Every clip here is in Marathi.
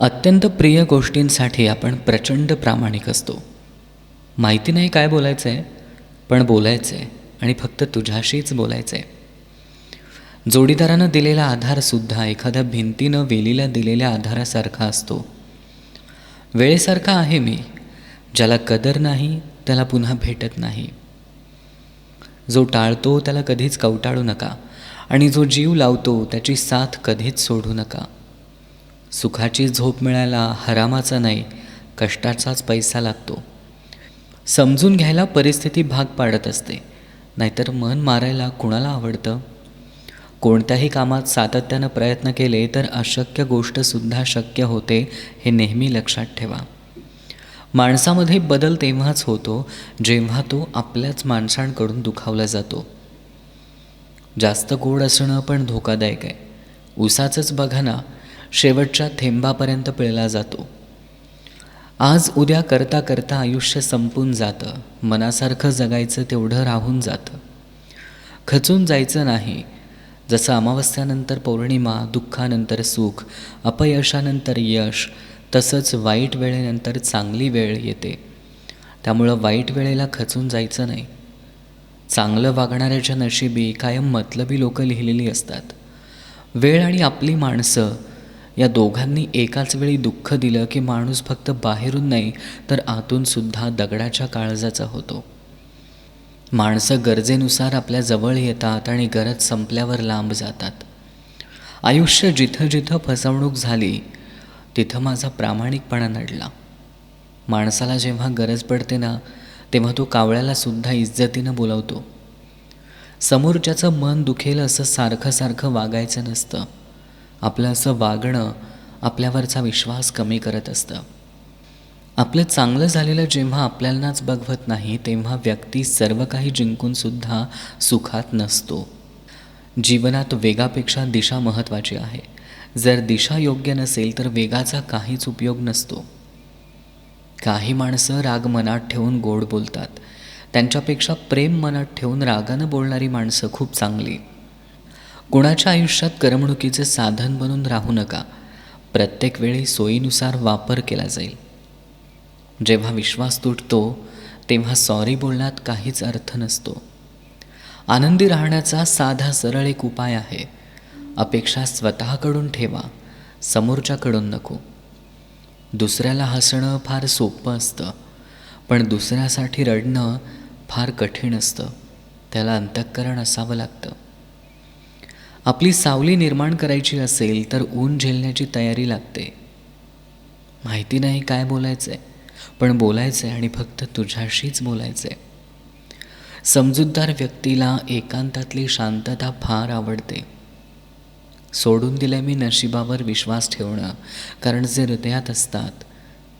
अत्यंत प्रिय गोष्टींसाठी आपण प्रचंड प्रामाणिक असतो. माहिती नाही काय बोलायचं आहे पण बोलायचं आहे आणि फक्त तुझ्याशीच बोलायचं आहे जोडीदारानं दिलेला आधारसुद्धा एखाद्या भिंतीनं वेलीला दिलेल्या आधारासारखा असतो. वेळेसारखा आहे मी ज्याला कदर नाही त्याला पुन्हा भेटत नाही. जो टाळतो त्याला कधीच कवटाळू नका आणि जो जीव लावतो त्याची साथ कधीच सोडू नका. सुखाची झोप मिळायला हरामाचा नाही कष्टाचाच पैसा लागतो. समजून घ्यायला परिस्थिती भाग पाडत असते नाहीतर मन मारायला कुणाला आवडतं? कोणत्याही कामात सातत्यानं प्रयत्न केले तर अशक्य गोष्टसुद्धा शक्य होते हे नेहमी लक्षात ठेवा. माणसामध्ये बदल तेव्हाच होतो जेव्हा तो आपल्याच माणसांकडून दुखावला जातो. जास्त गोड असणं पण धोकादायक आहे. उसाचंच बघा ना शेवटच्या थेंबापर्यंत पिळला जातो. आज उद्या करता करता आयुष्य संपून जातं. मनासारखं जगायचं तेवढं राहून जातं. खचून जायचं नाही. जसं अमावस्यानंतर पौर्णिमा दुःखानंतर सुख अपयशानंतर यश तसंच वाईट वेळेनंतर चांगली वेळ येते. त्यामुळं वाईट वेळेला खचून जायचं नाही. चांगलं वागणाऱ्याच्या नशिबी कायम मतलबी लोकं लिहिलेली असतात. वेळ आणि आपली माणसं या दोघांनी एकाच वेळी दुःख दिलं की माणूस फक्त बाहेरून नाही तर आतूनसुद्धा दगडाच्या काळजाचा होतो. माणसं गरजेनुसार आपल्या जवळ येतात आणि गरज संपल्यावर लांब जातात. आयुष्य जिथं जिथं फसवणूक झाली तिथं माझा प्रामाणिकपणा नडला. माणसाला जेव्हा गरज पडते ना तेव्हा तो कावळ्याला सुद्धा इज्जतीनं बोलावतो. समोरच्याचं मन दुखेल असं सारखं सारखं वागायचं नसतं. आपलं असं वागणं आपल्यावरचा विश्वास कमी करत असतं. आपलं चांगलं झालेलं जेव्हा आपल्यालाच बघवत नाही तेव्हा व्यक्ती सर्व काही जिंकूनसुद्धा सुखात नसतो. जीवनात वेगापेक्षा दिशा महत्त्वाची आहे. जर दिशा योग्य नसेल तर वेगाचा काहीच उपयोग नसतो. काही माणसं राग मनात ठेवून गोड बोलतात. त्यांच्यापेक्षा प्रेम मनात ठेवून रागानं बोलणारी माणसं खूप चांगली. कुणाच्या आयुष्यात करमणुकीचे साधन बनून राहू नका. प्रत्येक वेळी सोयीनुसार वापर केला जाईल. जेव्हा विश्वास तुटतो तेव्हा सॉरी बोलण्यात काहीच अर्थ नसतो. आनंदी राहण्याचा साधा सरळ एक उपाय आहे. अपेक्षा स्वतःकडून ठेवा समोरच्याकडून नको. दुसऱ्याला हसणं फार सोपं असतं पण दुसऱ्यासाठी रडणं फार कठीण असतं. त्याला अंतःकरण असावं लागतं. आपली सावली निर्माण करायची असेल तर ऊन झेलण्याची तयारी लागते. माहिती नाही काय बोलायचं आहे पण बोलायचं आहे आणि फक्त तुझ्याशीच बोलायचं आहे समजूतदार व्यक्तीला एकांतातली शांतता फार आवडते. सोडून दिलं मी नशिबावर विश्वास ठेवणं कारण जे हृदयात असतात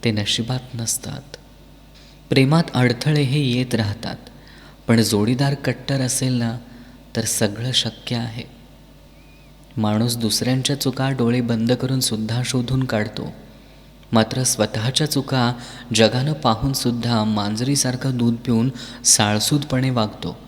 ते नशिबात नसतात. प्रेमात अडथळे हे येत राहतात पण जोडीदार कट्टर असेल ना तर सगळं शक्य आहे. माणूस दुसऱ्यांच्या चुका डोळे बंद करून सुद्धा शोधून काढतो. मात्र स्वतःच्या चुका जगानं पाहूनसुद्धा मांजरीसारखं दूध पिऊन साळसूदपणे वागतो.